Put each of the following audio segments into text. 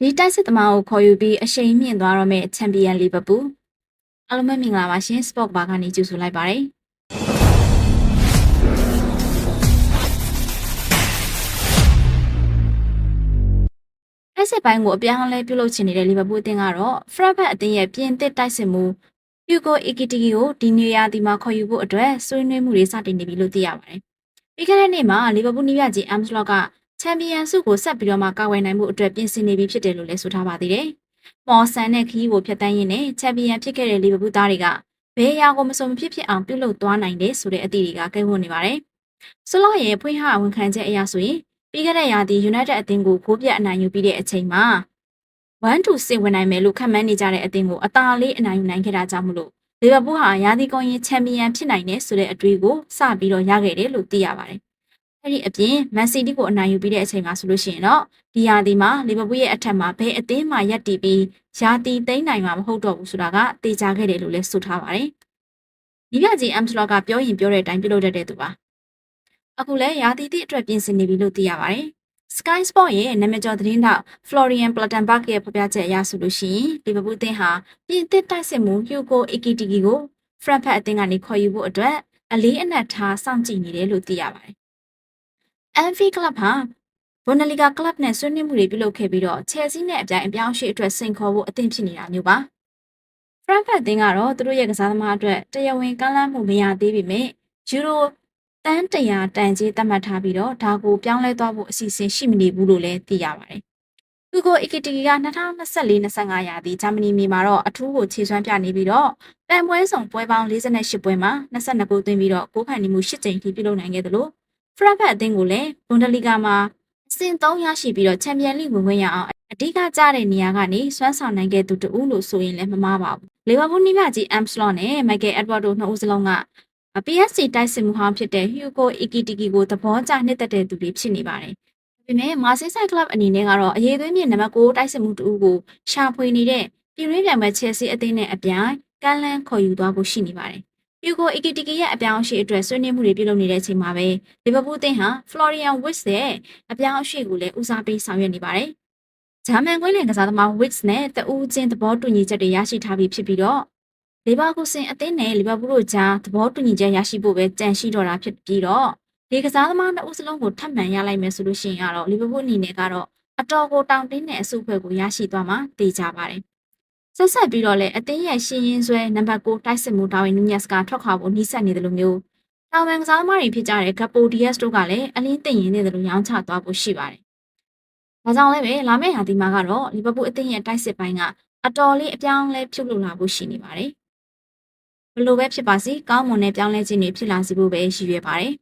ဒီတိုက်စစ်သမားကိုခေါ်ယူပြီးအရှိန်မြင့်သွားတော့မယ့်ချန်ပီယံလီဗာပူးအားလုံးပဲမင်္ဂလာပါရှင်စပေါ့ဘာကနေကြိုဆိုလိုက်ပါတယ်တိုက်စစ်ပိုင်းကိုအပြောင်းအလဲပြုလုပ်ချင်နေတဲ့လီဗာပူးအသင်းကတော့ဖရက်ဘတ်အသင်းရဲ့ပြင်သစ်တိုက်စစ်မှုဟျူဂိုအီကီတီကီကိုဒီနေရာဒီမှာခေါ်ယူဖို့အတွက်ဆွေးနွေးမှုတွေစတင်နေပြီလို့သိရပါတယ်ပြီးခဲ့တဲ့နေ့မှာလီဗာပူးနီးပြကြီးအမ်စလော့က ချန်ပီယံဆုကိုဆက်ပြီးတော့မှကာဝယ်နိုင်မှုအတွက်ပြင်ဆင်နေပြီဖြစ်တယ်လို့လည်းဆိုထားပါသေးတယ်။မော်ဆန်နဲ့ခီးကိုဖျက်တမ်းရင်းနဲ့ချန်ပီယံဖြစ်ခဲ့တဲ့လီဗာပူးသားတွေကဘယ်အရာကိုမစုံမဖြစ်ဖြစ်အောင်ပြုလုပ်သွားနိုင်တယ်ဆိုတဲ့အသည့်တွေကကဲဝတ်နေပါတယ်။ဆိုလော့ရဲ့ဖွင့်ဟဝန်ခံချက်အရဆိုရင်ပြီးခဲ့တဲ့ရာသီ United အသင်းကိုဂိုးပြတ်အနိုင်ယူပြီးတဲ့အချိန်မှာ1 to 6ဝင်နိုင်မယ်လို့ခန့်မှန်းနေကြတဲ့အသင်းကိုအသာလေးအနိုင်ယူနိုင်ခဲ့တာကြောင့်မလို့လီဗာပူးဟာရာသီကုန်ရင်ချန်ပီယံဖြစ်နိုင်တယ်ဆိုတဲ့အတွေးကိုစပြီးတော့ရခဲ့တယ်လို့သိရပါတယ်။ အဲ့ဒီအပြင်မန်စီးတီးကိုအနိုင်ယူပြီးတဲ့အချိန်မှာဆိုလို့ရှိရင်တော့ဒီရာသီမှာလီဗာပူးရဲ့အထက်မှာဘယ်အသင်းမှရပ်တည်ပြီးရာသီသိမ်းနိုင်မှာမဟုတ်တော့ဘူးဆိုတာကတေချာခဲ့တယ်လို့လည်းဆိုထားပါတယ်။ဒီပြကြီးအမ်စလော့ကပြောရင်ပြောတဲ့အတိုင်းပြုလုပ်တတ်တဲ့သူပါ။အခုလည်းရာသီသည့်အတွက်ပြင်ဆင်နေပြီလို့သိရပါတယ်။ Sky Sport ရဲ့နာမည်ကျော်သတင်းတောက် Florian Plettenberg ရဲ့ဖော်ပြချက်အရဆိုလို့ရှိရင်လီဗာပူးအသင်းဟာပြင်သစ်တိုက်စစ်မှု Hugo Ekitike ကို Frankfurt အသင်းကနေခေါ်ယူဖို့အတွက်အလေးအနက်ထားစောင့်ကြည့်နေတယ်လို့သိရပါတယ်။ Anfield Club ဟာဘွန်ဒလီဂါကလပ်နဲ့ဆွေးနွေးမှုတွေပြုလုပ်ခဲ့ပြီးတော့ Chelsea နဲ့အပြိုင်အပြောင်းအရွှေ့အတွက်စိန်ခေါ်ဖို့အသင့်ဖြစ်နေတာမျိုးပါ။ Frankfurt အသင်းကတော့သူတို့ရဲ့ကစားသမားအတွက်တရားဝင်ကမ်းလှမ်းမှုမရသေးပေမဲ့ယူရိုတန်းတရာတန်ကြီးသတ်မှတ်ထားပြီးတော့ဒါကိုပြောင်းလဲသွားဖို့အစီအစဉ်ရှိမနေဘူးလို့လည်းသိရပါတယ်။ Hugo Ekitike က2024-25ရာသီဂျာမနီမြေမှာတော့အထူးကိုခြေစွမ်းပြနေပြီးတော့တန်ပွဲဆောင်ပွဲပေါင်း48ပွဲမှာ22ဂိုးသွင်းပြီးတော့ဂိုးဖန်နေမှု8ကြိမ်ထိပြုလုပ်နိုင်ခဲ့ တယ်လို့ Frankfurt အသင်းကိုလည်းဘွန်ဒလီဂါမှာအဆင့်3ရရှိပြီးတော့ချန်ပီယံလိဝင်ခွင့်ရအောင်အဓိကကျတဲ့နေရာကနေစွမ်းဆောင်နိုင်ခဲ့သူတဦးလို့ဆိုရင်လည်းမမှားပါဘူး။လီဗာပူးနီးပြကြီးအမ်စလော့နဲ့မိုက်ကယ်အက်ဒဝါတို့နှစ်ဦးစလုံးက PSG တိုက်စစ်မှုဟောင်းဖြစ်တဲ့ Hugo Ekitike ကိုသဘောကျနှစ်သက်တဲ့သူတွေဖြစ်နေပါတယ်။ဒါပေမဲ့မာဆေးဆိုင်ကလပ်အနေနဲ့ကတော့အရေးသွင်းမြေနံပါတ်6တိုက်စစ်မှုတဦးကိုရှာဖွေနေတဲ့ပြည်ရင်းပြိုင်ပွဲ Chelsea အသင်းနဲ့အပြိုင်ကမ်းလှမ်းခေါ်ယူသွားဖို့ရှိနေပါတယ်။ Hugo Ekitike ရဲ့အပြောင်းအရွှေ့အတွက်ဆွေးနွေးမှုတွေပြုလုပ်နေတဲ့အချိန်မှာပဲလီဗာပူးအသင်းဟာ Florian Wirtz ရဲ့အပြောင်းအရွှေ့ကိုလည်းဦးစားပေးဆောင်ရွက်နေပါတယ်။ဂျာမန်ကွင်းလင်ကစားသမား Wirtz နဲ့တဦးချင်းသဘောတူညီချက်တွေရရှိထားပြီးဖြစ်ပြီးတော့လီဗာပူးစင်အသင်းနဲ့လီဗာပူးတို့ကြားသဘောတူညီချက်ရရှိဖို့ပဲကြံရှိတော့တာဖြစ်ပြီးတော့ဒီကစားသမားနှစ်ဦးစလုံးကိုထပ်မံရလိုက်မယ်ဆိုလို့ရှိရင်ကတော့လီဗာပူးအနေနဲ့ကတော့အတော်ကိုတောင်းတင်းတဲ့အစုအဖွဲ့ကိုရရှိသွားမှာသိကြပါတယ်။ ဆက်ဆက်ပြီးတော့လည်းအသင်းရဲ့ရှင်းရင်းဆွဲနံပါတ်6တိုက်စစ်မှုတာဝန်နူးညက်စ်ကထွက်ခွာဖို့နှီးဆက်နေတယ်လို့မျိုးတောင်ပန်ကစားသမားတွေဖြစ်ကြတဲ့ဂပ်ပိုဒီယက်စ်တို့ကလည်းအလင်းသိရင်နေတယ်လို့ရောင်းချသွားဖို့ရှိပါတယ်။ဒါကြောင့်လည်းပဲလာမယ့်ရာသီမှာကတော့လီဗာပူးအသင်းရဲ့တိုက်စစ်ပိုင်းကအတော်လေးအပြောင်းလဲပြုတ်လုလာဖို့ရှိနေပါတယ်။ဘလို့ပဲဖြစ်ပါစေကောင်းမွန်တဲ့ပြောင်းလဲခြင်းတွေဖြစ်လာစေဖို့ပဲရည်ရွယ်ပါတယ်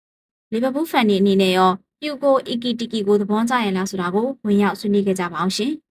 ။လီဗာပူးဖန်တွေအနေနဲ့ရောပြူကိုအီကီတီကီကိုသဘောကျရလားဆိုတာကိုဝင်ရောက်ဆွေးနွေးခဲ့ကြပါအောင်ရှင်။